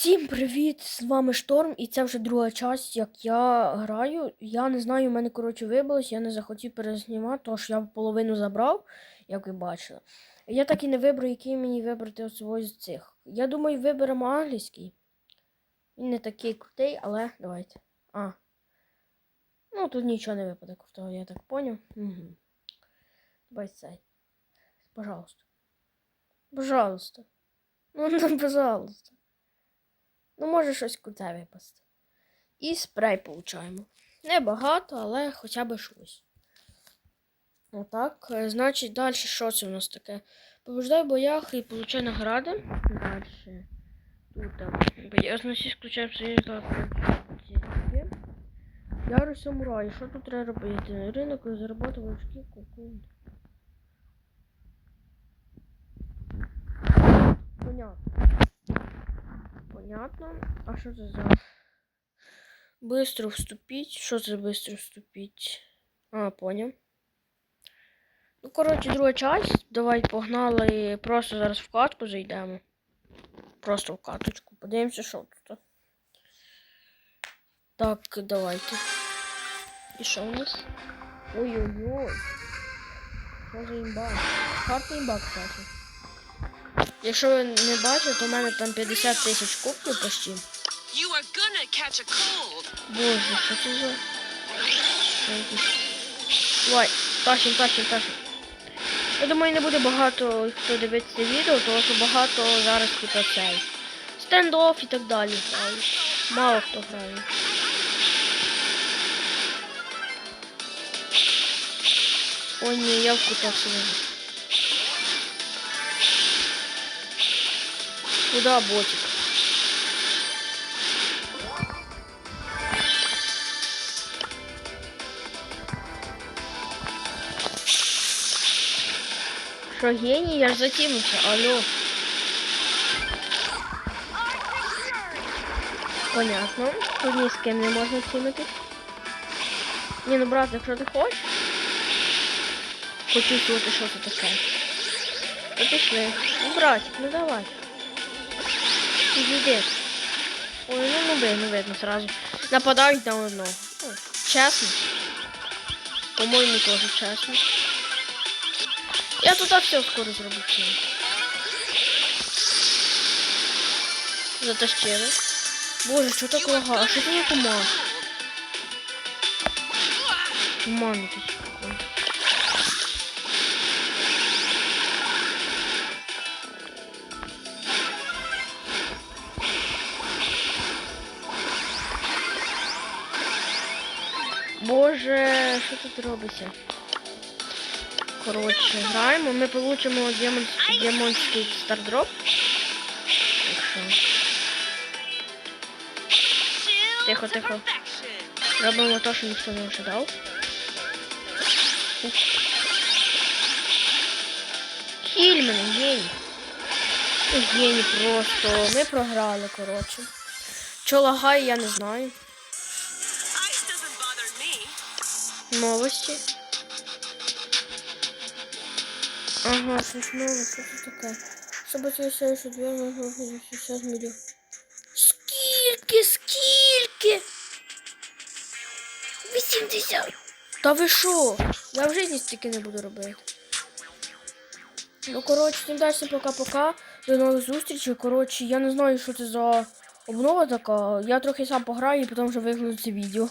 Всім привіт! З вами Шторм, і це вже друга часть, як я граю. Я не знаю, у мене коротше вибилось, я не захотів перезнімати, тож я половину забрав, як ви бачили. Я так і не вибрав, який мені вибрати ось з цих. Я думаю, виберемо англійський. Він не такий крутий, але давайте. А. Ну, тут нічого не випаде крутого, я так поняв. Угу. Давайте цей. Пожалуйста. Пожалуйста. Ну, ну, пожалуйста. Ну, може щось круте випасти. І спрей получаємо. Небагато, але хоча б щось. Отак. Е, Значить, далі що це у нас таке? Побуждай в боях і получай награди. Далі. Тут там. Боязності включаємо свої награди. Яру самурай. Що тут треба робити? Ринок заробити важкі куку. Понятно. Понятно. А що це за? Быстро вступить. Що це быстро вступить? А, понял. Ну, коротше, друга часть. Давай погнали. Просто зараз в катку зайдемо. Просто в каточку. Подивимося, що тут. Так, давайте. І що у нас? Ой-ой-ой. Що за імба? Карта імба, кстати. Якщо ви не бачите, то в мене там 50 тисяч кубків почти. Боже, що це за... Давай, тащим, тащим, тащим. Я думаю, не буде багато хто дивиться відео, тому що багато зараз тут цей. Стендофф і так далі. Мало хто грає. О ні, я в кутах сидів. Куда ботик? Що геній? Я ж затімився, алло. Понятно. Тут ні з ким не можна тімитись. Ні, ну брат, якщо ти хочеш. Почувствувати, що це таке. То пішли. Ну, братик, ну давай. Пиздец. Ой, ну ну ну видно сразу. Нападають на одного. Ну, чесно. По-моєму, теж чесно. Я тут все скоро зроблю. Затащили. Боже, що так лага? А що це за туман? Туман якийсь Боже, що тут робиться? Коротше, граємо. Ми получимо демон... демонський стардроп. Тихо, тихо. Робимо те, що ніхто не ожидав. Ух. Хіль мене, геній. Ну, Геній просто. Ми програли, коротше. Що лагає, я не знаю. Me. Новості. Ага, що це таке? Собаці все, що дві можна 60 мільйонів. Скільки, скільки? 80. Та ви що? Я в житті стільки не буду робити. Ну, коротше, тим далі пока-пока. До нових зустрічей. Коротше, я не знаю, що це за обнова така. Я трохи сам пограю і потім вже вигляду це відео.